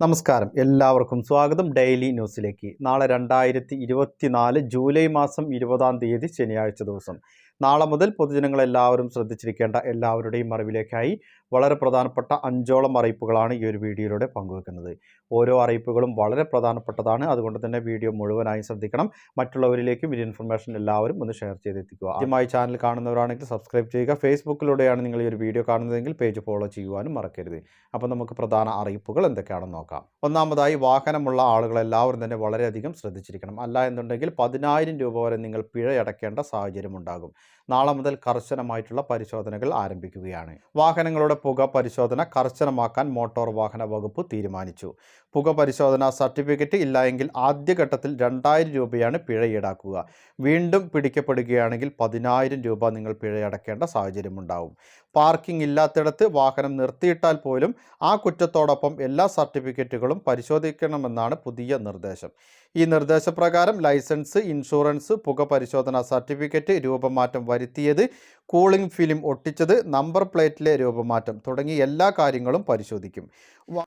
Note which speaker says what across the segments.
Speaker 1: നമസ്കാരം. എല്ലാവർക്കും സ്വാഗതം. ഡെയിലി ന്യൂസിലേക്ക്. നാളെ രണ്ടായിരത്തി ഇരുപത്തിനാല് ജൂലൈ മാസം ഇരുപതാം തീയതി ശനിയാഴ്ച ദിവസം. നാളെ മുതൽ പൊതുജനങ്ങളെല്ലാവരും ശ്രദ്ധിച്ചിരിക്കേണ്ട എല്ലാവരുടെയും അറിവിലേക്കായി വളരെ പ്രധാനപ്പെട്ട അഞ്ചോളം അറിയിപ്പുകളാണ് ഈ ഒരു വീഡിയോയിലൂടെ പങ്കുവെക്കുന്നത്. ഓരോ അറിയിപ്പുകളും വളരെ പ്രധാനപ്പെട്ടതാണ്. അതുകൊണ്ട് തന്നെ വീഡിയോ മുഴുവനായി ശ്രദ്ധിക്കണം. മറ്റുള്ളവരിലേക്കും ഈ ഇൻഫർമേഷൻ എല്ലാവരും ഒന്ന് ഷെയർ ചെയ്തെത്തിക്കുക. ആദ്യമായി ചാനൽ കാണുന്നവരാണെങ്കിൽ സബ്സ്ക്രൈബ് ചെയ്യുക. ഫേസ്ബുക്കിലൂടെയാണ് നിങ്ങൾ ഈ ഒരു വീഡിയോ കാണുന്നതെങ്കിൽ പേജ് ഫോളോ ചെയ്യുവാനും മറക്കരുത്. അപ്പോൾ നമുക്ക് പ്രധാന അറിയിപ്പുകൾ എന്തൊക്കെയാണെന്ന് നോക്കാം. ഒന്നാമതായി വാഹനമുള്ള ആളുകളെല്ലാവരും തന്നെ വളരെയധികം ശ്രദ്ധിച്ചിരിക്കണം. അല്ല എന്നുണ്ടെങ്കിൽ പതിനായിരം രൂപ വരെ നിങ്ങൾ പിഴയടക്കേണ്ട സാഹചര്യം ഉണ്ടാകും നാളെ മുതൽ കർശനമായിട്ടുള്ള പരിശോധനകൾ ആരംഭിക്കുകയാണ്. വാഹനങ്ങളുടെ പുക പരിശോധന കർശനമാക്കാൻ മോട്ടോർ വാഹന വകുപ്പ് തീരുമാനിച്ചു. പുക പരിശോധന സർട്ടിഫിക്കറ്റ് ഇല്ലായെങ്കിൽ ആദ്യഘട്ടത്തിൽ രണ്ടായിരം രൂപയാണ് പിഴ ഈടാക്കുക. വീണ്ടും പിടിക്കപ്പെടുകയാണെങ്കിൽ പതിനായിരം രൂപ നിങ്ങൾ പിഴയടക്കേണ്ട സാഹചര്യമുണ്ടാവും. പാർക്കിംഗ് ഇല്ലാത്തിടത്ത് വാഹനം നിർത്തിയിട്ടാൽ പോലും ആ കുറ്റത്തോടൊപ്പം എല്ലാ സർട്ടിഫിക്കറ്റുകളും പരിശോധിക്കണമെന്നാണ് പുതിയ നിർദ്ദേശം. ഈ നിർദ്ദേശപ്രകാരം ലൈസൻസ് ഇൻഷുറൻസ് പുക പരിശോധനാ സർട്ടിഫിക്കറ്റ് രൂപമാറ്റം വരുത്തിയത് കൂളിംഗ് ഫിലിം ഒട്ടിച്ചത് നമ്പർ പ്ലേറ്റിലെ രൂപമാറ്റം തുടങ്ങി എല്ലാ കാര്യങ്ങളും പരിശോധിക്കും.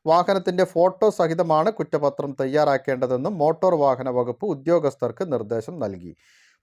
Speaker 1: വാഹനത്തിന്റെ ഫോട്ടോ സഹിതമാണ് കുറ്റപത്രം തയ്യാറാക്കേണ്ടതെന്നും മോട്ടോർ വാഹന വകുപ്പ് ഉദ്യോഗസ്ഥർക്ക് നിർദ്ദേശം നൽകി.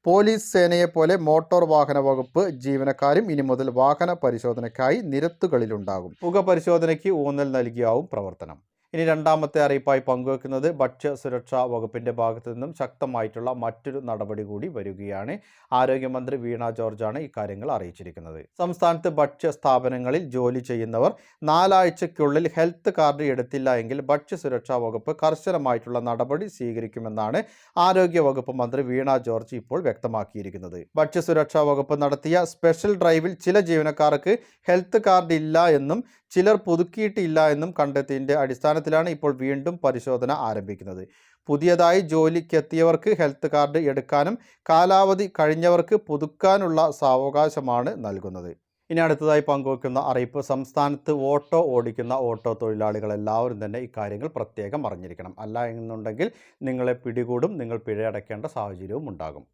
Speaker 1: പോലീസ് സേനയെപ്പോലെ മോട്ടോർ വാഹന വകുപ്പ് ജീവനക്കാരും ഇനി മുതൽ വാഹന പരിശോധനയ്ക്കായി നിരത്തുകളിലുണ്ടാകും. പുക പരിശോധനയ്ക്ക് ഊന്നൽ നൽകിയാവും പ്രവർത്തനം. ഇനി രണ്ടാമത്തെ അറിയിപ്പായി പങ്കുവെക്കുന്നത് ഭക്ഷ്യ സുരക്ഷാ വകുപ്പിന്റെ ഭാഗത്തു നിന്നും ശക്തമായിട്ടുള്ള മറ്റൊരു നടപടി കൂടി വരികയാണ്. ആരോഗ്യമന്ത്രി വീണ ജോർജാണ് ഇക്കാര്യങ്ങൾ അറിയിച്ചിരിക്കുന്നത്. സംസ്ഥാനത്ത് ഭക്ഷ്യ സ്ഥാപനങ്ങളിൽ ജോലി ചെയ്യുന്നവർ നാലാഴ്ചയ്ക്കുള്ളിൽ ഹെൽത്ത് കാർഡ് എടുത്തില്ല എങ്കിൽ ഭക്ഷ്യ സുരക്ഷാ വകുപ്പ് കർശനമായിട്ടുള്ള നടപടി സ്വീകരിക്കുമെന്നാണ് ആരോഗ്യ വകുപ്പ് മന്ത്രി വീണ ജോർജ് ഇപ്പോൾ വ്യക്തമാക്കിയിരിക്കുന്നത്. ഭക്ഷ്യ സുരക്ഷാ വകുപ്പ് നടത്തിയ സ്പെഷ്യൽ ഡ്രൈവിൽ ചില ജീവനക്കാർക്ക് ഹെൽത്ത് കാർഡ് ഇല്ല എന്നും ചിലർ പുതുക്കിയിട്ടില്ല എന്നും കണ്ടെത്തിയതിന്റെ അടിസ്ഥാനത്തിലാണ് ഇപ്പോൾ വീണ്ടും പരിശോധന ആരംഭിക്കുന്നത്. പുതിയതായി ജോലിക്കെത്തിയവർക്ക് ഹെൽത്ത് കാർഡ് എടുക്കാനും കാലാവധി കഴിഞ്ഞവർക്ക് പുതുക്കാനുള്ള സാവകാശമാണ് നൽകുന്നത്. ഇനി അടുത്തതായി പങ്കുവെക്കുന്ന അറിയിപ്പ് സംസ്ഥാനത്ത് ഓട്ടോ ഓടിക്കുന്ന ഓട്ടോ തൊഴിലാളികൾ എല്ലാവരും തന്നെ ഇക്കാര്യങ്ങൾ പ്രത്യേകം അറിഞ്ഞിരിക്കണം. അല്ല എന്നുണ്ടെങ്കിൽ നിങ്ങളെ പിടികൂടും നിങ്ങൾ പിഴയടക്കേണ്ട സാഹചര്യവും ഉണ്ടാകും.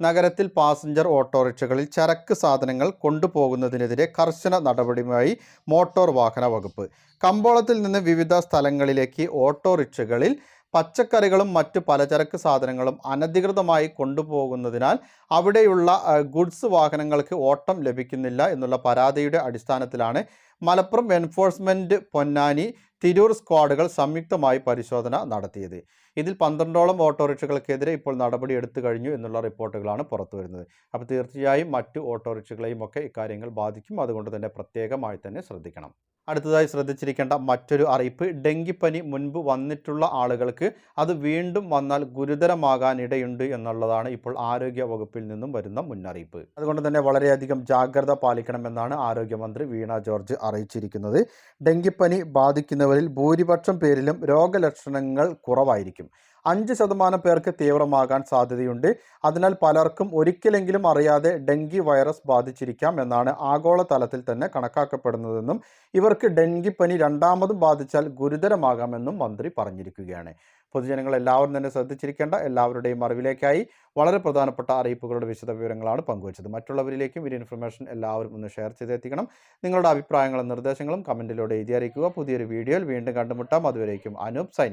Speaker 1: നഗരത്തിൽ പാസഞ്ചർ ഓട്ടോറിക്ഷകളിൽ ചരക്ക് സാധനങ്ങൾ കൊണ്ടുപോകുന്നതിനെതിരെ കർശന നടപടിയുമായി മോട്ടോർ വാഹന വകുപ്പ്. കമ്പോളത്തിൽ നിന്ന് വിവിധ സ്ഥലങ്ങളിലേക്ക് ഓട്ടോറിക്ഷകളിൽ പച്ചക്കറികളും മറ്റ് പലചരക്ക് സാധനങ്ങളും അനധികൃതമായി കൊണ്ടുപോകുന്നതിനാൽ അവിടെയുള്ള ഗുഡ്സ് വാഹനങ്ങൾക്ക് ഓട്ടം ലഭിക്കുന്നില്ല എന്നുള്ള പരാതിയുടെ അടിസ്ഥാനത്തിലാണ് മലപ്പുറം എൻഫോഴ്സ്മെന്റ് പൊന്നാനി തിരൂർ സ്ക്വാഡുകൾ സംയുക്തമായി പരിശോധന നടത്തിയത്. ഇതിൽ പന്ത്രണ്ടോളം ഓട്ടോറിക്ഷകൾക്കെതിരെ ഇപ്പോൾ നടപടി എടുത്തു കഴിഞ്ഞു എന്നുള്ള റിപ്പോർട്ടുകളാണ് പുറത്തു വരുന്നത്. അപ്പോൾ തീർച്ചയായും മറ്റ് ഓട്ടോറിക്ഷകളെയും ഒക്കെ ഇക്കാര്യങ്ങൾ ബാധിക്കും. അതുകൊണ്ട് തന്നെ പ്രത്യേകമായി തന്നെ ശ്രദ്ധിക്കണം. അടുത്തതായി ശ്രദ്ധിച്ചിരിക്കേണ്ട മറ്റൊരു അറിയിപ്പ് ഡെങ്കിപ്പനി മുൻപ് വന്നിട്ടുള്ള ആളുകൾക്ക് അത് വീണ്ടും വന്നാൽ ഗുരുതരമാകാനിടയുണ്ട് എന്നുള്ളതാണ് ഇപ്പോൾ ആരോഗ്യ വകുപ്പിൽ നിന്നും വരുന്ന മുന്നറിയിപ്പ്. അതുകൊണ്ട് തന്നെ വളരെയധികം ജാഗ്രത പാലിക്കണമെന്നാണ് ആരോഗ്യമന്ത്രി വീണ ജോർജ് അറിയിച്ചിരിക്കുന്നത്. ഡെങ്കിപ്പനി ബാധിക്കുന്നവരിൽ ഭൂരിപക്ഷം പേരിലും രോഗലക്ഷണങ്ങൾ കുറവായിരിക്കും. അഞ്ച് ശതമാനം പേർക്ക് തീവ്രമാകാൻ സാധ്യതയുണ്ട്. അതിനാൽ പലർക്കും ഒരിക്കലെങ്കിലും അറിയാതെ ഡെങ്കി വൈറസ് ബാധിച്ചിരിക്കാം എന്നാണ് ആഗോളതലത്തിൽ തന്നെ കണക്കാക്കപ്പെടുന്നതെന്നും ഇവർക്ക് ഡെങ്കിപ്പനി രണ്ടാമതും ബാധിച്ചാൽ ഗുരുതരമാകാമെന്നും മന്ത്രി പറഞ്ഞിരിക്കുകയാണ്. പൊതുജനങ്ങൾ എല്ലാവരും തന്നെ ശ്രദ്ധിച്ചിരിക്കേണ്ട എല്ലാവരുടെയും അറിവിലേക്കായി വളരെ പ്രധാനപ്പെട്ട അറിയിപ്പുകളുടെ വിശദ വിവരങ്ങളാണ് പങ്കുവച്ചത്. മറ്റുള്ളവരിലേക്കും ഈ ഇൻഫർമേഷൻ എല്ലാവരും ഒന്ന് ഷെയർ ചെയ്തെത്തിക്കണം. നിങ്ങളുടെ അഭിപ്രായങ്ങളും നിർദ്ദേശങ്ങളും കമന്റിലൂടെ എഴുതി അറിയിക്കുക. പുതിയൊരു വീഡിയോയിൽ വീണ്ടും കണ്ടുമുട്ടാം. അതുവരേക്കും അനൂപ് സൈനിങ്.